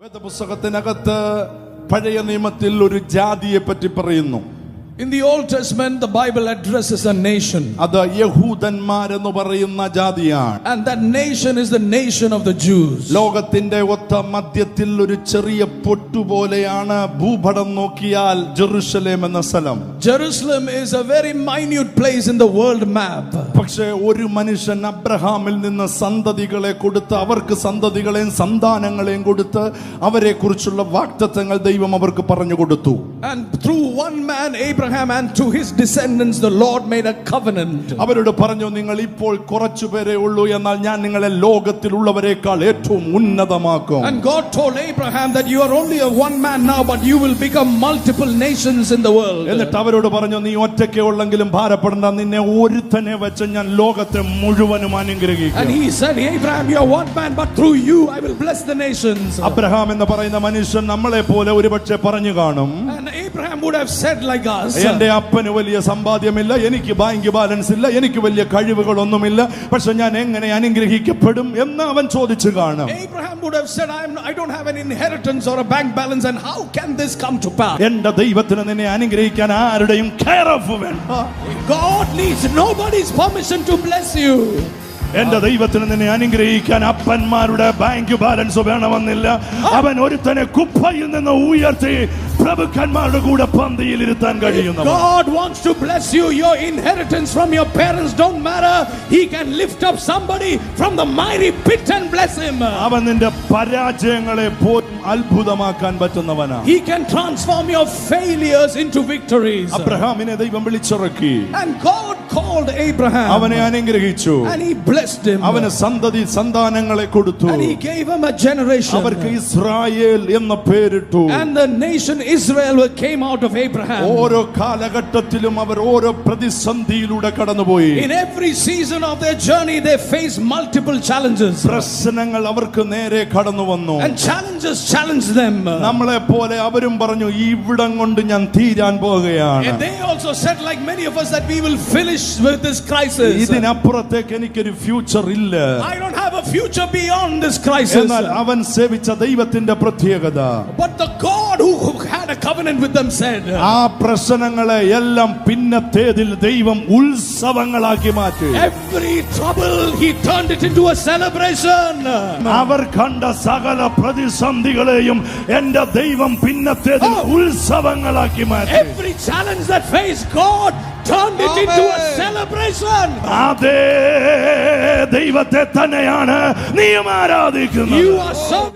വേദപുസ്തകത്തിനകത്ത് പഴയ നിയമത്തിൽ ഒരു ജാതിയെ പറ്റി പറയുന്നു. In the Old Testament, the Bible addresses a nation. അത് യഹൂദന്മാരെന്ന് പറയുന്ന ജാതിയാണ് And that nation is the nation of the Jews. ലോകത്തിന്റെ ഒത്ത മധ്യത്തിൽ ഒരു ചെറിയ പൊട്ടുപോലെയാണ് ഭൂപടം നോക്കിയാൽ ജെറുസലേം എന്ന സ്ഥലം Jerusalem is a very minute place in the world map. പക്ഷേ ഒരു മനുഷ്യൻ അബ്രഹാമിൽ നിന്ന് സന്തതികളെ കൊടുത്ത് അവർക്ക് സന്തതികളെയും സന്താനങ്ങളെയും കൊടുത്ത് അവരെ കുറിച്ചുള്ള വാക്തത്വങ്ങൾ ദൈവം അവർക്ക് പറഞ്ഞു കൊടുത്തു And through one man, Abraham, and to his descendants, the Lord made a covenant. അവരോട് പറഞ്ഞു നിങ്ങൾ ഇപ്പോൾ കുറച്ചു പേരെ ഉള്ളൂ എന്നാൽ ഞാൻ നിങ്ങളെ ലോകത്തിലുള്ളവരെക്കാൾ ഏറ്റവും ഉന്നതമാക്കും And God told Abraham that you are only a one man now, but you will become multiple nations in the world. എന്നിട്ട് അവരോട് പറഞ്ഞു നീ ഒറ്റയ്ക്ക് ഉള്ളെങ്കിലും ഭാരപ്പെടണ്ട നിന്നെ ഒരുത്തനെ വെച്ച് ഞാൻ ലോകത്തെ മുഴുവനും And അനുഗ്രഹിക്കും he said, Abraham, you are one man, but through you I will bless the nations. Abraham എന്ന് പറയുന്ന മനുഷ്യൻ നമ്മളെ പോലെ ഒരുപക്ഷെ പറഞ്ഞു കാണും And Abraham would have said like us. എന്റെ അപ്പന് വലിയ സമ്പാദ്യമില്ല എനിക്ക് ബാങ്ക് ബാലൻസ് ഇല്ല എനിക്ക് വലിയ കഴിവുകളൊന്നുമില്ല പക്ഷെ ഞാൻ എങ്ങനെ അനുഗ്രഹിക്കപ്പെടും എന്ന് അവൻ ചോദിച്ചു കാണും Abraham would have said, I'm, I don't have an inheritance or a bank balance, and how can this come to pass? എന്റെ ദൈവത്തിന് നിന്നെ അനുഗ്രഹിക്കാൻ ആരുടെയും കെയർ ഓഫ് വേണ്ട God needs nobody's permission to bless you. എന്റെ ദൈവത്തിന് നിന്നെ അനുഗ്രഹിക്കാൻ അപ്പന്മാരുടെ ബാങ്ക് ബാലൻസ് വേണമെന്നില്ല അവൻ ഒരുത്തനെ കുപ്പയിൽ നിന്ന് ഉയർത്തി പ്രഭുക്കന്മാരുടെ കൂടെ പന്തിയിൽ ഇരുത്താൻ കഴിയുന്നു God wants to bless you. Your inheritance from your parents don't matter. He can lift up somebody from the mighty pit and bless him. അവൻ നിന്റെ പരാജയങ്ങളെ പോലും അത്ഭുതമാക്കാൻ പറ്റുന്നവനാ He can transform your failures into victories. അബ്രഹാമിനെ ദൈവം വിളിച്ചിറക്കി And God called Abraham അവനെ അനുഗ്രഹിച്ചു and he blessed him. അവന് സന്തതി സന്താനങ്ങളെ കൊടുത്തു And he gave him a generation. അവർക്ക് ഇസ്രായേൽ എന്ന പേരിട്ടു And the nation Israel came out of Abraham. ഓരോ കാലഘട്ടത്തിലും അവർ ഓരോ പ്രതിസന്ധിയിലൂടെ കടന്നുപോയി In every season of their journey, they faced multiple challenges. പ്രശ്നങ്ങൾ അവർക്ക് നേരെ കടന്നു വന്നു And challenges challenged them. നമ്മളെ പോലെ അവരും പറഞ്ഞു ഇവിടം കൊണ്ട് ഞാൻ തീരാൻ പോവുകയാണ് And they also said, like many of us, that we will finish with this crisis. ഇതിനപ്പുറത്തേക്ക് എനിക്കൊരു ഫ്യൂച്ചർ ഇല്ല I don't have a future beyond this crisis. എന്നാൽ അവൻ സേവിച്ച ദൈവത്തിന്റെ പ്രത്യേകത But the God who who had a covenant with them said, ആ പ്രശ്നങ്ങളെ എല്ലാം പിന്നത്തേതിൽ ദൈവം ഉത്സവങ്ങളാക്കി മാറ്റി Every trouble, He turned it into a celebration. അവർ കണ്ട സകല പ്രതിസന്ധികളെയും എന്റെ ദൈവം പിന്നത്തേതിൽ Oh. ഉത്സവങ്ങളാക്കി മാറ്റി Every challenge that faced God turned it into a celebration. അതേ ദൈവത്തെ തന്നെയാണ് നീ ആരാധിക്കുന്നത് You are serving.